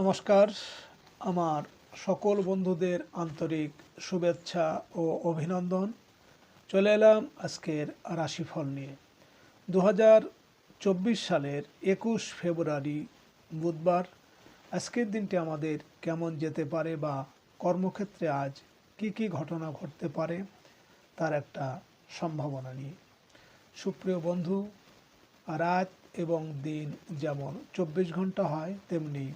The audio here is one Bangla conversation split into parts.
নমস্কার। আমার সকল বন্ধুদের আন্তরিক শুভেচ্ছা ও অভিনন্দন। চলে এলাম আজকের রাশিফল নিয়ে। দু সালের একুশ ফেব্রুয়ারি বুধবার। আজকের দিনটি আমাদের কেমন যেতে পারে বা কর্মক্ষেত্রে আজ কি কি ঘটনা ঘটতে পারে তার একটা সম্ভাবনা নিয়ে। সুপ্রিয় বন্ধু, রাত এবং দিন যেমন চব্বিশ ঘণ্টা হয়, তেমনি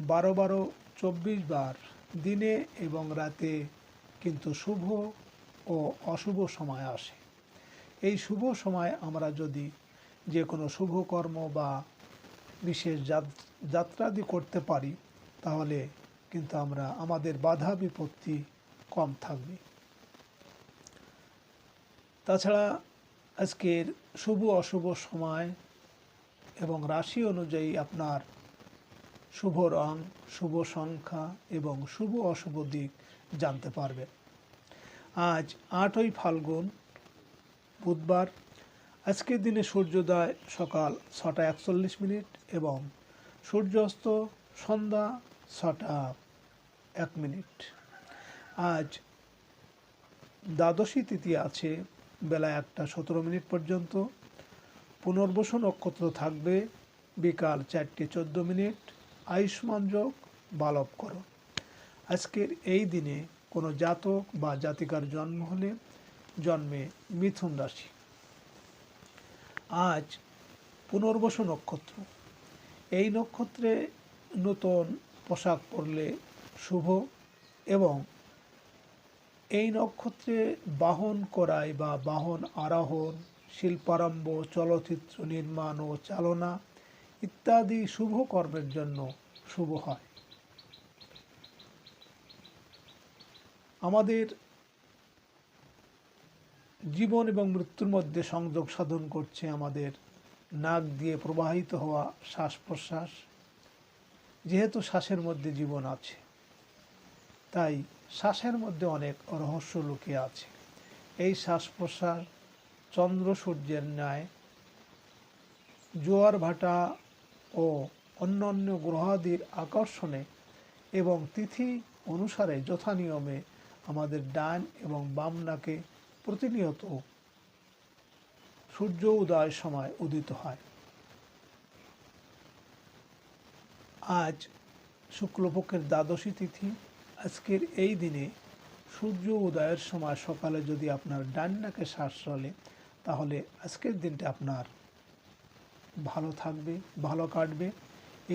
বারো বারো চব্বিশ বার দিনে এবং রাতে, কিন্তু শুভ ও অশুভ সময় আসে। এই শুভ সময় আমরা যদি যে কোনো শুভ কর্ম বা বিশেষ যাত- যাত্রাদি করতে পারি, তাহলে কিন্তু আমরা আমাদের বাধা বিপত্তি কম থাকবে। তাছাড়া আজকের শুভ অশুভ সময় এবং রাশি অনুযায়ী আপনার শুভ রং, শুভ সংখ্যা এবং শুভ অশুভ দিক জানতে পারবেন আজ আটই ফাল্গুন, বুধবার। আজকের দিনে সূর্যোদয় সকাল ছটা একচল্লিশ মিনিট এবং সূর্যাস্ত সন্ধ্যা ছটা এক মিনিট। আজ দ্বাদশী তিথি আছে, বেলা একটা সতেরো মিনিট পর্যন্ত। পুনর্বসু নক্ষত্র থাকবে, বিকাল চারটে চোদ্দ মিনিট। আয়ুষ্মান যোগ বালব করো। আজকের এই দিনে কোনো জাতক বা জাতিকার জন্ম হলে জন্মে মিথুন রাশি। আজ পুনর্বসু নক্ষত্র। এই নক্ষত্রে নতুন পোশাক পরলে শুভ এবং এই নক্ষত্রে বাহন করায় বা বাহন আরোহণ, শিল্পারম্ভ, চলচ্চিত্র নির্মাণ ও চালনা ইত্যাদি শুভ কর্মের জন্য শুভ হয়। আমাদের জীবন এবং মৃত্যুর মধ্যে সংযোগ সাধন করছে আমাদের নাক দিয়ে প্রবাহিত হওয়া শ্বাস প্রশ্বাস যেহেতু শ্বাসের মধ্যে জীবন আছে, তাই শ্বাসের মধ্যে অনেক রহস্য লুকিয়ে আছে। এই শ্বাস প্রশ্বাস চন্দ্র সূর্যের ন্যায়, জোয়ার ভাটা ও অন্যান্য গ্রহাদির আকর্ষণে এবং তিথি অনুসারে যথা নিয়মে আমাদের ডান এবং বাম নাকে প্রতিনিয়ত সূর্য উদয়ের সময় উদিত হয়। আজ শুক্লপক্ষের দ্বাদশী তিথি। আজকের এই দিনে সূর্য উদয়ের সময় সকালে যদি আপনার ডান নাকে শ্বাস চলে, তাহলে আজকের দিনটা আপনার ভালো থাকবে, ভালো কাটবে।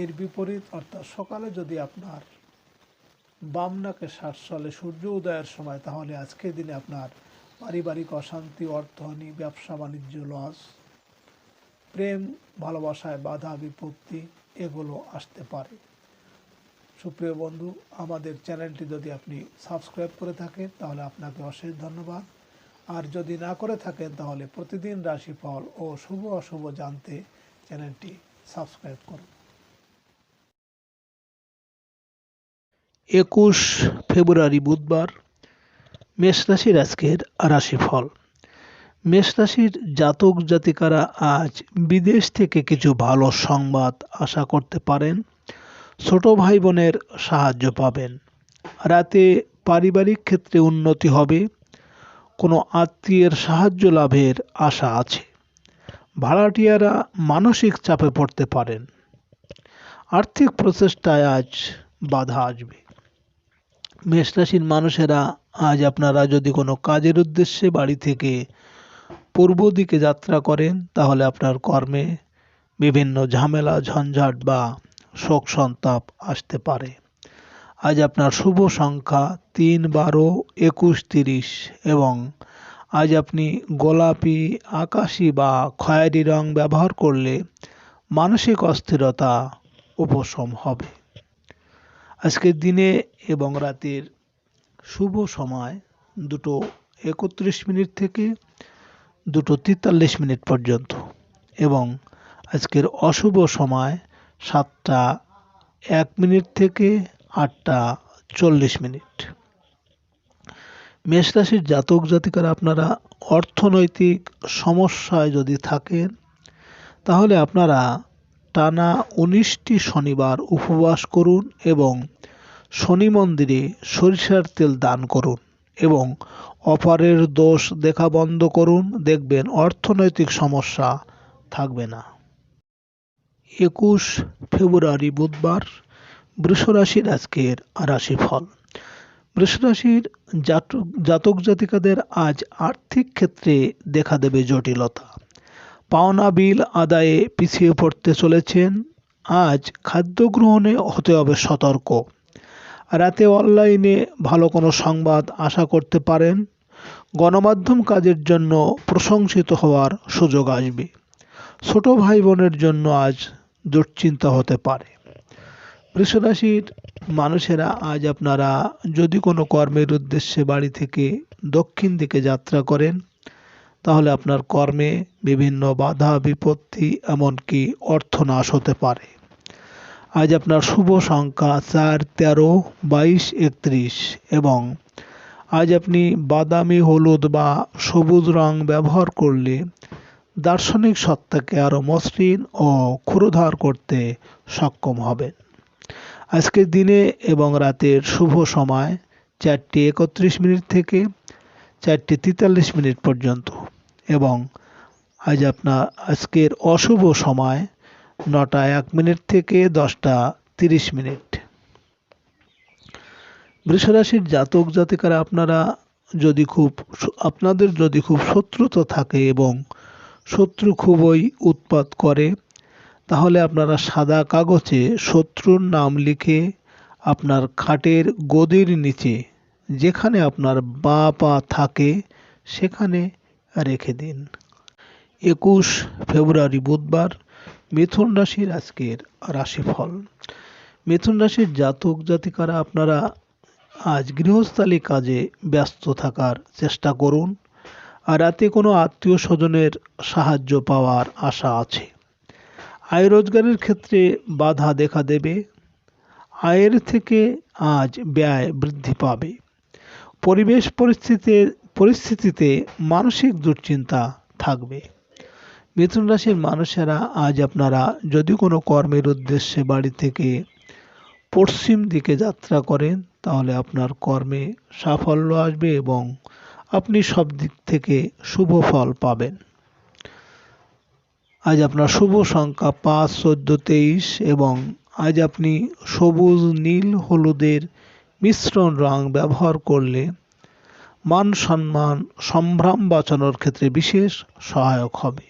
এর বিপরীত, অর্থাৎ সকালে যদি আপনার বামনাকে শ্বাস চলে সূর্য উদয়ের সময়, তাহলে আজকের দিনে আপনার পারিবারিক অশান্তি, অর্থহানি, ব্যবসা, বাণিজ্য, লস, প্রেম, ভালোবাসায় বাধা, বিপত্তি, এগুলো আসতে পারে। সুপ্রিয় বন্ধু, আমাদের চ্যানেলটি যদি আপনি সাবস্ক্রাইব করে থাকেন, তাহলে আপনাকে অশেষ ধন্যবাদ। আর যদি না করে থাকেন, তাহলে প্রতিদিন রাশিফল ও শুভ অশুভ জানতে চ্যানেলটি সাবস্ক্রাইব করুন। একুশ ফেব্রুয়ারি বুধবার, মেষ রাশির আজকের রাশিফল। মেষ রাশির জাতক জাতিকারা আজ বিদেশ থেকে কিছু ভালো সংবাদ আশা করতে পারেন, ছোট ভাই বোনের সাহায্য পাবেন। রাতে পারিবারিক ক্ষেত্রে উন্নতি হবে, কোনো আত্মীয়ের সাহায্য লাভের আশা আছে। ভাড়াটিয়ারা মানসিক চাপে পড়তে পারেন। আর্থিক প্রচেষ্টায় আজ বাধা আসবে। মেষ রাশির মানুষেরা আজ আপনারা যদি কোনো কাজের উদ্দেশ্যে বাড়ি থেকে পূর্ব দিকে যাত্রা করেন, তাহলে আপনার কর্মে বিভিন্ন ঝামেলা, ঝঞ্ঝাট বা শোক সন্তাপ আসতে পারে। আজ আপনার শুভ সংখ্যা তিন, বারো, একুশ, তিরিশ এবং আজ আপনি গোলাপি, আকাশি বা খয়েরি রং ব্যবহার করলে মানসিক অস্থিরতা উপশম হবে। আজকের দিনে এবং রাতের শুভ সময় দুটো একত্রিশ মিনিট থেকে দুটো তেতাল্লিশ মিনিট পর্যন্ত এবং আজকের অশুভ সময় সাতটা এক মিনিট থেকে আটটা চল্লিশ মিনিট। মেষ রাশির জাতক জাতিকারা আপনারা অর্থনৈতিক সমস্যায় যদি থাকেন, তাহলে আপনারা টানা উনিশটি শনিবার উপবাস করুন এবং শনি মন্দিরে সরিষার তেল দান করুন এবং অপারের দোষ দেখা বন্ধ করুন। দেখবেন অর্থনৈতিক সমস্যা থাকবে না। একুশ ফেব্রুয়ারি বুধবার বৃষরাশির আজকের রাশিফল। বৃষরাশির জাতক জাতক জাতিকাদের আজ আর্থিক ক্ষেত্রে দেখা দেবে জটিলতা। পাওনা বিল আদায়ে পিছিয়ে পড়তে চলেছেন। আজ খাদ্য গ্রহণে হতে হবে সতর্ক। রাতে অনলাইনে ভালো কোনো সংবাদ আশা করতে পারেন। গণমাধ্যম কাজের জন্য প্রশংসিত হওয়ার সুযোগ আসবে। ছোট ভাই বোনের জন্য আজ দুশ্চিন্তা হতে পারে। বৃষরাশির মানুষেরা, আজ আপনারা যদি কোনো কর্মের উদ্দেশ্যে বাড়ি থেকে দক্ষিণ দিকে যাত্রা করেন তাহলে আপনার কর্মে বিভিন্ন বাধা, বিপত্তি, এমনকি অর্থনাশ হতে পারে। আজ আপনার শুভ সংখ্যা চার, তেরো, বাইশ, একত্রিশ এবং আজ আপনি বাদামি, হলুদ বা সবুজ রং ব্যবহার করলে দার্শনিক সত্তাকে আরও মসৃণ ও ক্ষুরোধার করতে সক্ষম হবেন। আজকের দিনে এবং রাতের শুভ সময় চারটি একত্রিশ মিনিট থেকে চারটি তেতাল্লিশ মিনিট পর্যন্ত। এবং আজ আপনার আজকের অশুভ সময় নটা এক মিনিট থেকে দশটা তিরিশ মিনিট। বৃষরাশির জাতক জাতিকারা আপনারা যদি খুব আপনাদের যদি খুব শত্রুতা থাকে এবং শত্রু খুবই উৎপাত করে, তাহলে আপনারা সাদা কাগজে শত্রুর নাম লিখে আপনার খাটের গদির নিচে যেখানে আপনার বা পা থাকে, সেখানে রেখে দিন। একুশ ফেব্রুয়ারি বুধবার মিথুন রাশির আজকের রাশিফল। মিথুন রাশির জাতক জাতিকারা আপনারা আজ গৃহস্থালী কাজে ব্যস্ত থাকার চেষ্টা করুন। আর রাতে কোনো আত্মীয় স্বজনের সাহায্য পাওয়ার আশা আছে। আয় রোজগারের ক্ষেত্রে বাধা দেখা দেবে। আয়ের থেকে আজ ব্যয় বৃদ্ধি পাবে। পরিবেশ পরিস্থিতির পরিস্থিতিতে মানসিক দুশ্চিন্তা থাকবে। মিথুন রাশির মানুষেরা আজ আপনারা যদি কোনো কর্মের উদ্দেশ্যে বাড়ি থেকে পশ্চিম দিকে যাত্রা করেন, তাহলে আপনার কর্মে সাফল্য আসবে এবং আপনি সব দিক থেকে শুভ ফল পাবেন। আজ আপনার শুভ সংখ্যা পাঁচ, চোদ্দ, তেইশ এবং আজ আপনি সবুজ, নীল, হলুদের মিশ্রণ রং ব্যবহার করলে মান সম্মান, সম্ভ্রম বাঁচানোর ক্ষেত্রে বিশেষ সহায়ক হবে।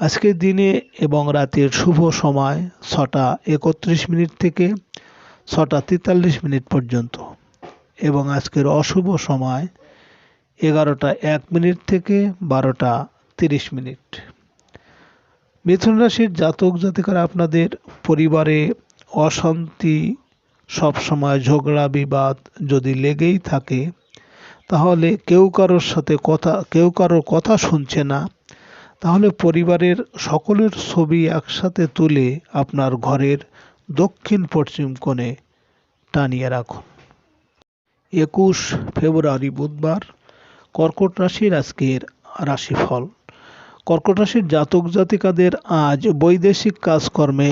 আজকের দিনে এবং রাতের শুভ সময় ছটা একত্রিশ মিনিট থেকে ছটা তেতাল্লিশ মিনিট পর্যন্ত এবং আজকের অশুভ সময় এগারোটা এক মিনিট থেকে বারোটা তিরিশ মিনিট। মিথুন রাশির জাতক জাতিকারা আপনাদের পরিবারে অশান্তি, সবসময় ঝগড়া, বিবাদ যদি লেগেই থাকে তাহলে কেউ কারোর সাথে কথা, কেউ কারোর কথা শুনছে না। তাহলে পরিবারের সকলের ছবি একসাথে তুলে আপনার ঘরের দক্ষিণ পশ্চিম কোণে টানিয়ে রাখুন। একুশ ফেব্রুয়ারি বুধবার, কর্কট রাশির আজকের রাশিফল। কর্কট রাশির জাতক জাতিকাদের আজ বৈদেশিক কাজকর্মে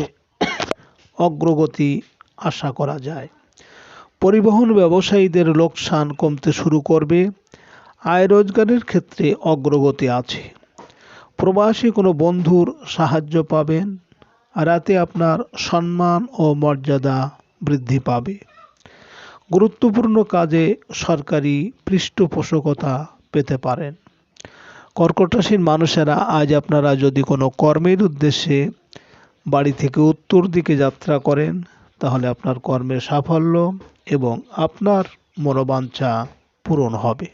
অগ্রগতি আশা করা যায়। পরিবহন ব্যবসায়ীদের লোকসান কমতে শুরু করবে। আয় রোজগারের ক্ষেত্রে অগ্রগতি আছে। প্রবাসী কোনো বন্ধুর সাহায্য পাবেন, রাতে আপনার সম্মান ও মর্যাদা বৃদ্ধি পাবে। গুরুত্বপূর্ণ কাজে সরকারি পৃষ্ঠপোষকতা পেতে পারেন। কর্কট রাশির মানুষেরা আজ আপনারা যদি কোনো কর্মের উদ্দেশ্যে বাড়ি থেকে উত্তর দিকে যাত্রা করেন তাহলে আপনার কর্মের সাফল্য এবং আপনার মনোবাঞ্ছা পূরণ হবে।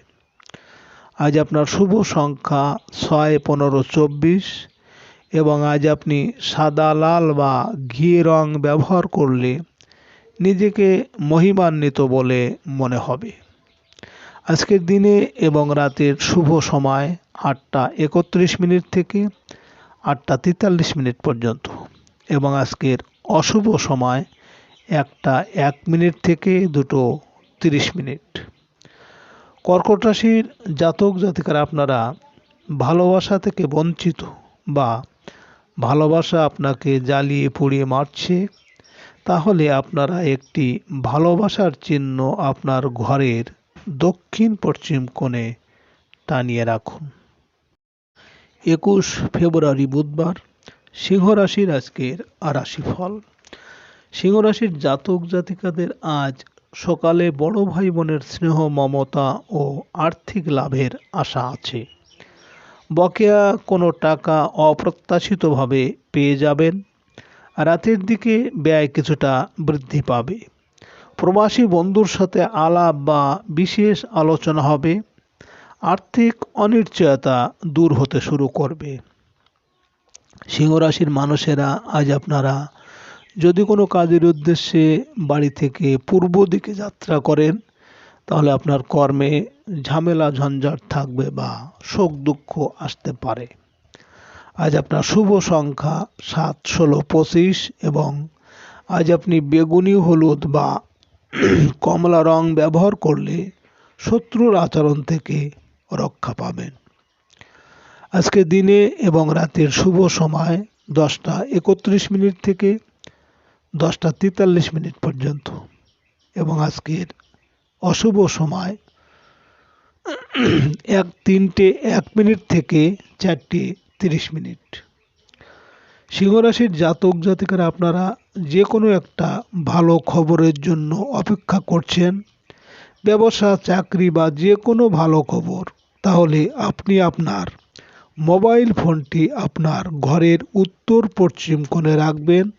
আজ আপনার শুভ সংখ্যা ছয়, পনেরো, চব্বিশ এবং আজ আপনি সাদা, লাল বা ঘি রং ব্যবহার করলে নিজেকে মহিমান্বিত বলে মনে হবে। আজকের দিনে এবং রাতের শুভ সময় আটটা একত্রিশ মিনিট থেকে আটটা তেতাল্লিশ মিনিট পর্যন্ত এবং আজকের অশুভ সময় একটা এক মিনিট থেকে দুটো তিরিশ মিনিট। কর্কট রাশির জাতক জাতিকারা আপনারা ভালোবাসা থেকে বঞ্চিত বা ভালোবাসা আপনাকে জ্বালিয়ে পুড়িয়ে মারছে, তাহলে আপনারা একটি ভালোবাসার চিহ্ন আপনার ঘরের দক্ষিণ পশ্চিম কোণে টানিয়ে রাখুন। একুশ ফেব্রুয়ারি বুধবার সিংহ রাশির আজকের আরাশি ফল। সিংহ রাশির জাতক জাতিকাদের আজ সকালে বড় ভাই বোনের স্নেহ, মমতা ও আর্থিক লাভের আশা আছে। বকেয়া কোনো টাকা অপ্রত্যাশিতভাবে পেয়ে যাবেন। রাতের দিকে ব্যয় কিছুটা বৃদ্ধি পাবে। প্রবাসী বন্ধুর সাথে আলাপ বা বিশেষ আলোচনা হবে। আর্থিক অনিশ্চয়তা দূর হতে শুরু করবে। সিংহরাশির মানুষেরা আজ আপনারা যদি কোনো কাজের উদ্দেশ্যে বাড়ি থেকে পূর্ব দিকে যাত্রা করেন, তাহলে আপনার কর্মে ঝামেলা, ঝঞ্ঝাট থাকবে বা শোক দুঃখ আসতে পারে। আজ আপনার শুভ সংখ্যা সাত, ষোলো, পঁচিশ এবং আজ আপনি বেগুনি, হলুদ বা কমলা রং ব্যবহার করলে শত্রুর আচরণ থেকে রক্ষা পাবেন। আজকে দিনে এবং রাতের শুভ সময় দশটা একত্রিশ মিনিট থেকে দশটা তেতাল্লিশ মিনিট পর্যন্ত। এবং আজকের অশুভ সময় এক তিনটে এক মিনিট থেকে চারটে তিরিশ মিনিট। সিংহরাশির জাতক জাতিকারা, আপনারা যে কোনো একটা ভালো খবরের জন্য অপেক্ষা করছেন, ব্যবসা, চাকরি বা যে কোনো ভালো খবর, তাহলে আপনি আপনার মোবাইল ফোনটি আপনার ঘরের উত্তর পশ্চিম কোণে রাখবেন।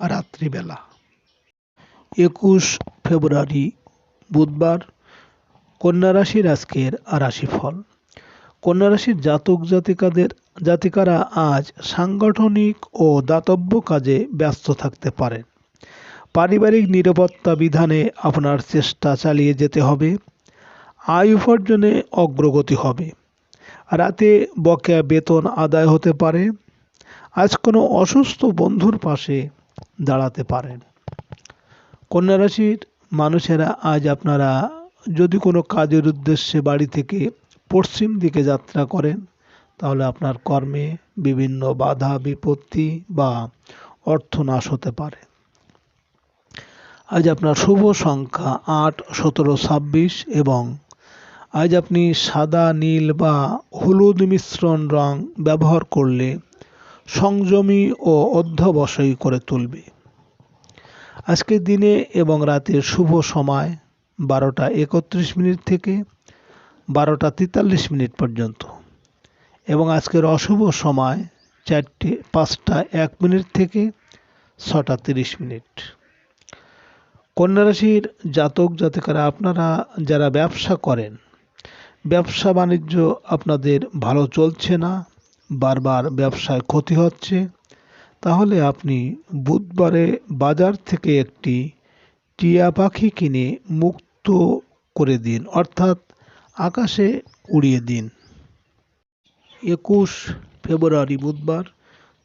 রাত্রিবেলা। একুশ ফেব্রুয়ারি বুধবার, কন্যা রাশির আজকের রাশিফল। কন্যা রাশির জাতক জাতিকাদের জাতিকারা আজ সাংগঠনিক ও দাতব্য কাজে ব্যস্ত থাকতে পারেন। পারিবারিক নিরাপত্তা বিধানে আপনার চেষ্টা চালিয়ে যেতে হবে। আয় উপার্জনে অগ্রগতি হবে। রাতে বকেয়া বেতন আদায় হতে পারে। আজ কোনো অসুস্থ বন্ধুর পাশে দাঁড়াতে পারেন। কন্যা রাশির মানুষেরা আজ আপনারা যদি কোনো কাজের উদ্দেশ্যে বাড়ি থেকে পশ্চিম দিকে যাত্রা করেন, তাহলে আপনার কর্মে বিভিন্ন বাধা, বিপত্তি বা অর্থনাশ হতে পারে। আজ আপনার শুভ সংখ্যা আট, সতেরো, ছাব্বিশ এবং আজ আপনি সাদা, নীল বা হলুদ মিশ্রণ রং ব্যবহার করলে সংযমী ও অধ্যবসায়ী করে তুলবে। আজকের দিনে এবং রাতের শুভ সময় বারোটা একত্রিশ মিনিট থেকে বারোটা তেতাল্লিশ মিনিট পর্যন্ত এবং আজকের অশুভ সময় চারটে পাঁচটা এক মিনিট থেকে ছটা তিরিশ মিনিট। কন্যা রাশির জাতক জাতিকারা, আপনারা যারা ব্যবসা করেন, ব্যবসা বাণিজ্য আপনাদের ভালো চলছে না বারবার ব্যবসায় ক্ষতি হচ্ছে, তাহলে আপনি বুধবারে বাজার থেকে একটি টিয়া পাখি কিনে মুক্ত করে দিন, অর্থাৎ আকাশে উড়িয়ে দিন। একুশ ফেব্রুয়ারি বুধবার,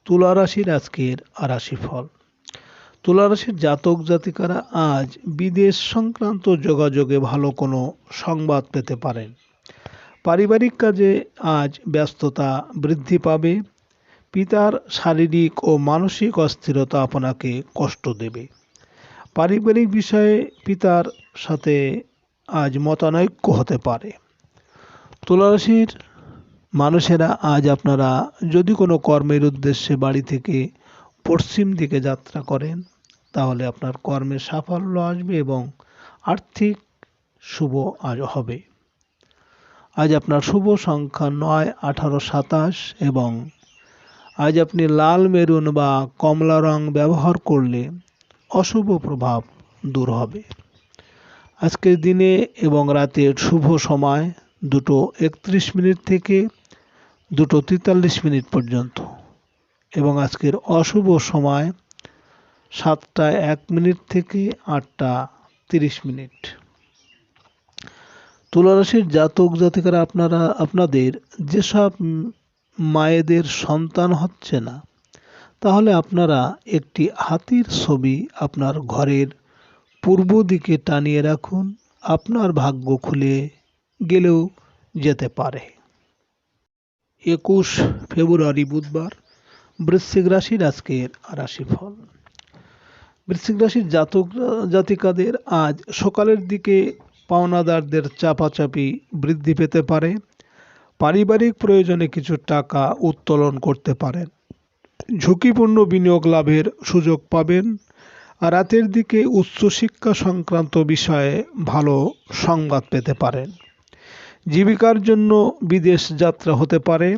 তুলা রাশির আজকের আরাশি ফল তুলা রাশির জাতক জাতিকারা আজ বিদেশ সংক্রান্ত যোগাযোগে ভালো কোনো সংবাদ পেতে পারেন। পারিবারিক কাজে আজ ব্যস্ততা বৃদ্ধি পাবে। পিতার শারীরিক ও মানসিক অস্থিরতা আপনাকে কষ্ট দেবে। পারিবারিক বিষয়ে পিতার সাথে আজ মতানৈক্য হতে পারে। তুলারাশির মানুষেরা আজ আপনারা যদি কোনো কর্মের উদ্দেশ্যে বাড়ি থেকে পশ্চিম দিকে যাত্রা করেন, তাহলে আপনার কর্মের সাফল্য আসবে এবং আর্থিক শুভ আজ হবে। আজ আপনার শুভ সংখ্যা নয়, আঠারো, সাতাশ এবং আজ আপনি লাল মেরুন বা কমলা রং ব্যবহার করলে অশুভ প্রভাব দূর হবে। আজকের দিনে এবং রাতের শুভ সময় দুটো একত্রিশ মিনিট থেকে দুটো তেতাল্লিশ মিনিট পর্যন্ত এবং আজকের অশুভ সময় সাতটা এক মিনিট থেকে আটটা তিরিশ মিনিট। তুলারাশির জাতক জাতিকারা আপনারা, আপনাদের যেসব মায়েদের সন্তান হচ্ছে না, তাহলে আপনারা একটি হাতির ছবি আপনার ঘরের পূর্ব দিকে টানিয়ে রাখুন, আপনার ভাগ্য খুলে গেলেও যেতে পারে। একুশ ফেব্রুয়ারি বুধবার, বৃশ্চিক রাশির আজকের রাশিফল। বৃশ্চিক রাশির জাতক জাতিকাদের আজ সকালের দিকে পাওনাদারদের চাপাচাপি বৃদ্ধি পেতে পারে, পারিবারিক প্রয়োজনে কিছু টাকা উত্তোলন করতে পারেন। ঝুঁকিপূর্ণ বিনিয়োগ লাভের সুযোগ পাবেন। রাতের দিকে উচ্চশিক্ষা সংক্রান্ত বিষয়ে ভালো সংবাদ পেতে পারেন। জীবিকার জন্য বিদেশ যাত্রা হতে পারে।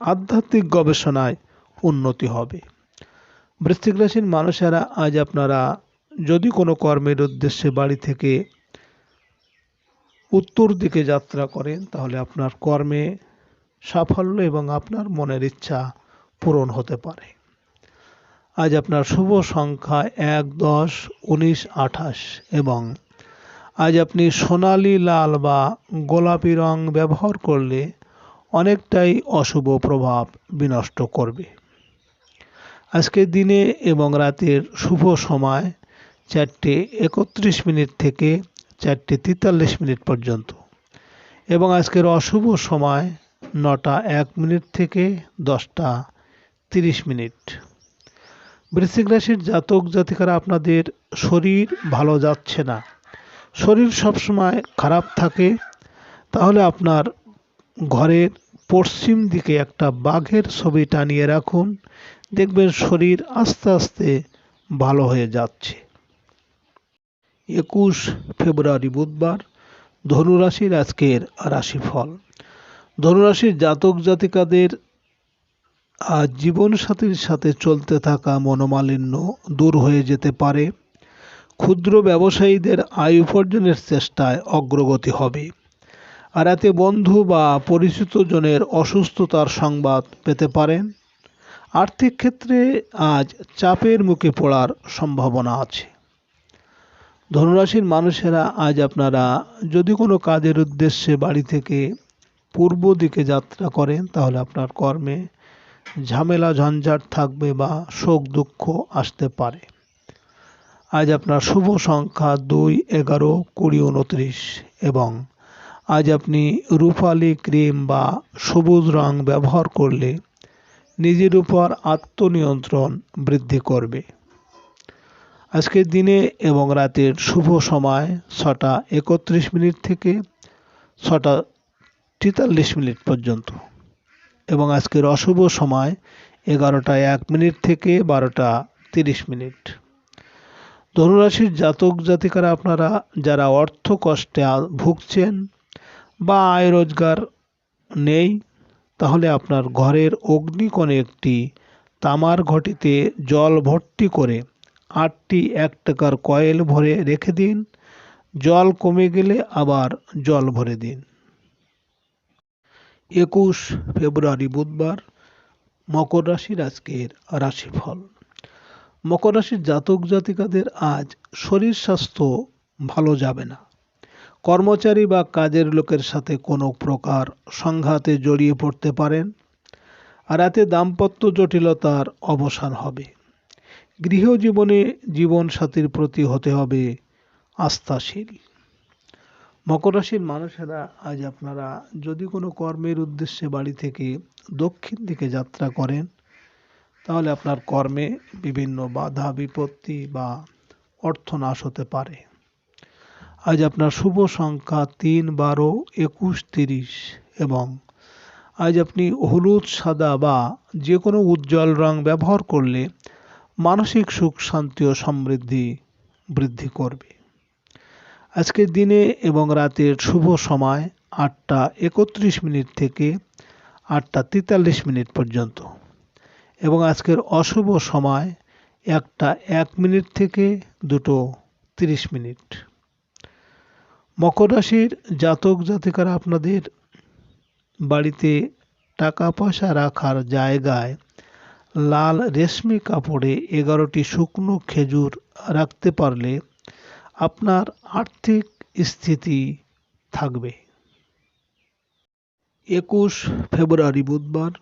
আধ্যাত্মিক গবেষণায় উন্নতি হবে। বৃশ্চিক রাশির মানুষেরা, আজ আপনারা যদি কোনো কর্মের উদ্দেশ্যে বাড়ি থেকে উত্তর দিকে যাত্রা করেন, তাহলে আপনার কর্মে সাফল্য এবং আপনার মনের ইচ্ছা পূরণ হতে পারে। আজ আপনার শুভ সংখ্যা এক, দশ, উনিশ, আঠাশ এবং আজ আপনি সোনালি, লাল বা গোলাপি রং ব্যবহার করলে অনেকটাই অশুভ প্রভাব বিনষ্ট করবে। আজকের দিনে এবং রাতের শুভ সময় চারটে একত্রিশ মিনিট থেকে চারটে তেতাল্লিশ মিনিট পর্যন্ত। এবং আজকের অশুভ সময় নটা এক মিনিট থেকে দশটা তিরিশ মিনিট। বৃশ্চিক রাশির জাতক জাতিকারা আপনাদের শরীর ভালো যাচ্ছে না। শরীর সবসময় খারাপ থাকে। তাহলে আপনার ঘরের পশ্চিম দিকে একটা বাঘের ছবি টানিয়ে রাখুন। দেখবেন শরীর আস্তে আস্তে ভালো হয়ে যাচ্ছে। একুশ ফেব্রুয়ারি বুধবার ধনুরাশির আজকের রাশিফল। ধনুরাশির জাতক জাতিকাদের আজ জীবনসাথীর সাথে চলতে থাকা মনোমালিন্য দূর হয়ে যেতে পারে। ক্ষুদ্র ব্যবসায়ীদের আয় উপার্জনের চেষ্টায় অগ্রগতি হবে। আর এতে বন্ধু বা পরিচিত জনের অসুস্থতার সংবাদ পেতে পারেন। আর্থিক ক্ষেত্রে আজ চাপের মুখে পড়ার সম্ভাবনা আছে। ধনুরাশির মানুষেরা আজ আপনারা যদি কোনো কাজের উদ্দেশ্যে বাড়ি থেকে পূর্ব দিকে যাত্রা করেন, তাহলে আপনার কর্মে ঝামেলা, ঝঞ্ঝাট থাকবে বা শোক, দুঃখ আসতে পারে। আজ আপনার শুভ সংখ্যা দুই, এগারো, কুড়ি, উনত্রিশ এবং আজ আপনি রূপালি ক্রিম বা সবুজ রং ব্যবহার করলে নিজের উপর আত্মনিয়ন্ত্রণ বৃদ্ধি করবে। আজকের দিনে এবং রাতের শুভ সময় ছটা একত্রিশ মিনিট থেকে ছটা তেতাল্লিশ মিনিট পর্যন্ত। এবং আজকের অশুভ সময় এগারোটা এক মিনিট থেকে বারোটা তিরিশ মিনিট। ধনুরাশির জাতক জাতিকারা আপনারা যারা অর্থ কষ্টে ভুগছেন বা আয় রোজগার নেই, তাহলে আপনার ঘরের অগ্নিকোণে একটি তামার ঘটিতে জল ভর্তি করে আটটি এক টাকার কয়েল ভরে রেখে দিন, জল কমে গেলে আবার জল ভরে দিন। একুশ ফেব্রুয়ারি বুধবার, মকর রাশির আজকের রাশিফল। মকর রাশির জাতক জাতিকাদের আজ শরীর স্বাস্থ্য ভালো যাবে না। কর্মচারী বা কাজের লোকের সাথে কোনো প্রকার সংঘাতে জড়িয়ে পড়তে পারেন, আর এতে দাম্পত্য জটিলতার অবসান হবে। গৃহজীবনে জীবনসাথীর প্রতি হতে হবে আস্থাশীল। মকর রাশির মানুষেরা, আজ আপনারা যদি কোনো কর্মের উদ্দেশ্যে বাড়ি থেকে দক্ষিণ দিকে যাত্রা করেন, তাহলে আপনার কর্মে বিভিন্ন বাধা, বিপত্তি বা অর্থনাশ হতে পারে। আজ আপনার শুভ সংখ্যা তিন, বারো, একুশ, তিরিশ এবং আজ আপনি হলুদ, সাদা বা যে কোনো উজ্জ্বল রং ব্যবহার করলে মানসিক সুখ, শান্তি ও সমৃদ্ধি বৃদ্ধি করবে। আজকের দিনে এবং রাতের শুভ সময় আটটা একত্রিশ মিনিট থেকে আটটা তেতাল্লিশ মিনিট পর্যন্ত। এবং আজকের অশুভ সময় একটা এক মিনিট থেকে দুটো তিরিশ মিনিট। মকর রাশির জাতক জাতিকারা আপনাদের বাড়িতে টাকা পয়সা রাখার জায়গায় লাল রেশমি কাপড়ে এগারোটি শুকনো খেজুর রাখতে পারলে আপনার আর্থিক স্থিতি থাকবে। একুশ ফেব্রুয়ারি বুধবার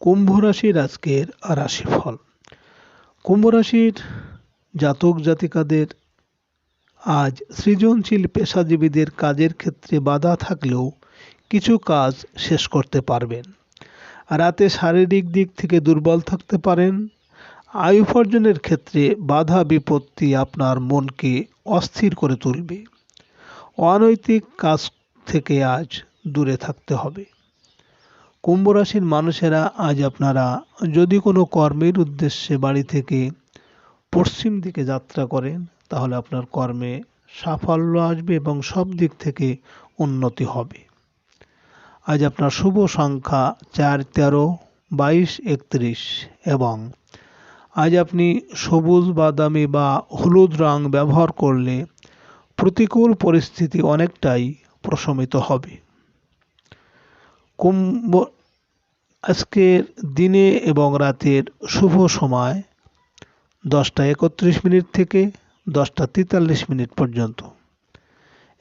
কুম্ভ রাশির আজকের রাশিফল। কুম্ভ রাশির জাতক জাতিকাদের আজ সৃজনশীল পেশাজীবীদের কাজের ক্ষেত্রে বাধা থাকলেও কিছু কাজ শেষ করতে পারবেন। রাতে শারীরিক দিক থেকে দুর্বল থাকতে পারেন। আয় উপার্জনের ক্ষেত্রে বাধা বিপত্তি আপনার মনকে অস্থির করে তুলবে। অনৈতিক কাজ থেকে আজ দূরে থাকতে হবে। কুম্ভ রাশির মানুষেরা আজ আপনারা যদি কোনো কর্মের উদ্দেশ্যে বাড়ি থেকে পশ্চিম দিকে যাত্রা করেন, তাহলে আপনার কর্মে সাফল্য আসবে এবং সব দিক থেকে উন্নতি হবে। আজ আপনার শুভ সংখ্যা চার, তেরো, বাইশ, একত্রিশ এবং আজ আপনি সবুজ, বাদামি বা হলুদ রং ব্যবহার করলে প্রতিকূল পরিস্থিতি অনেকটাই প্রশমিত হবে। কুম্ভ আজকের দিনে এবং রাতের শুভ সময় দশটা একত্রিশ মিনিট থেকে দশটা তেতাল্লিশ মিনিট পর্যন্ত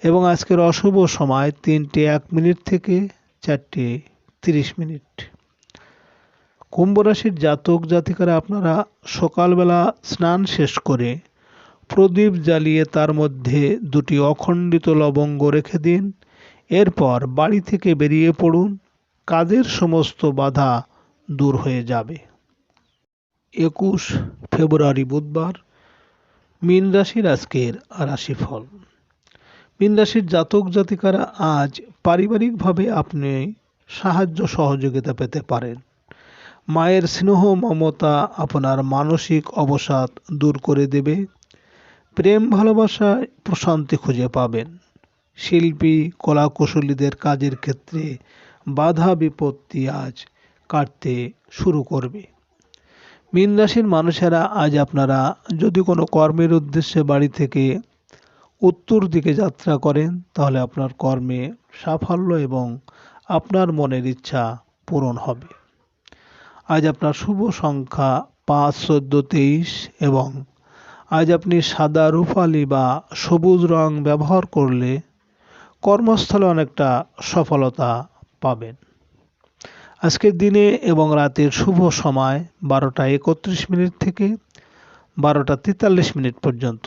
এবং আজকের অশুভ সময় তিনটে এক মিনিট থেকে চারটে তিরিশ মিনিট। কুম্ভ রাশির জাতক জাতিকারা আপনারা সকালবেলা স্নান শেষ করে প্রদীপ জ্বালিয়ে তার মধ্যে দুটি অখণ্ডিত লবঙ্গ রেখে দিন। এরপর বাড়ি থেকে বেরিয়ে পড়ুন। কাজের সমস্ত বাধা দূর হয়ে যাবে। একুশ ফেব্রুয়ারি বুধবার। মীন রাশির আজকের রাশিফল। মীন রাশির জাতক জাতিকারা আজ পারিবারিকভাবে আপনি সাহায্য সহযোগিতা পেতে পারেন। মায়ের স্নেহ মমতা আপনার মানসিক অবসাদ দূর করে দেবে। প্রেম ভালোবাসায় প্রশান্তি খুঁজে পাবেন। শিল্পী, কলাকুশলীদের কাজের ক্ষেত্রে বাধা বিপত্তি আজ কাটতে শুরু করবে। মীন রাশির মানুষেরা আজ আপনারা যদি কোনো কর্মের উদ্দেশ্যে বাড়ি থেকে উত্তর দিকে যাত্রা করেন, তাহলে আপনার কর্মে সাফল্য এবং আপনার মনের ইচ্ছা পূরণ হবে। আজ আপনার শুভ সংখ্যা পাঁচ, চোদ্দ, তেইশ এবং আজ আপনি সাদা রূপালি বা সবুজ রং ব্যবহার করলে কর্মস্থলে অনেকটা সফলতা পাবেন। আজকের দিনে এবং রাতের শুভ সময় বারোটা একত্রিশ মিনিট থেকে বারোটা তেতাল্লিশ মিনিট পর্যন্ত।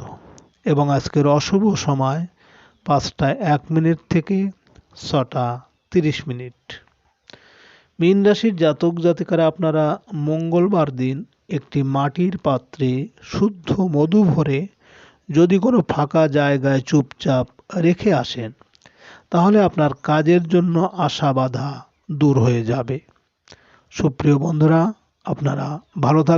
এবং আজকের অশুভ সময় পাঁচটা এক মিনিট থেকে ছটা তিরিশ মিনিট। মীন রাশির জাতক জাতিকারা, আপনারা মঙ্গলবার দিন একটি মাটির পাত্রে শুদ্ধ মধু ভরে যদি কোনো ফাঁকা জায়গায় চুপচাপ রেখে আসেন, তাহলে আপনার কাজের জন্য আশা বাধা দূর হয়ে যাবে। সুপ্রিয় বন্ধুরা, আপনারা ভালো থাক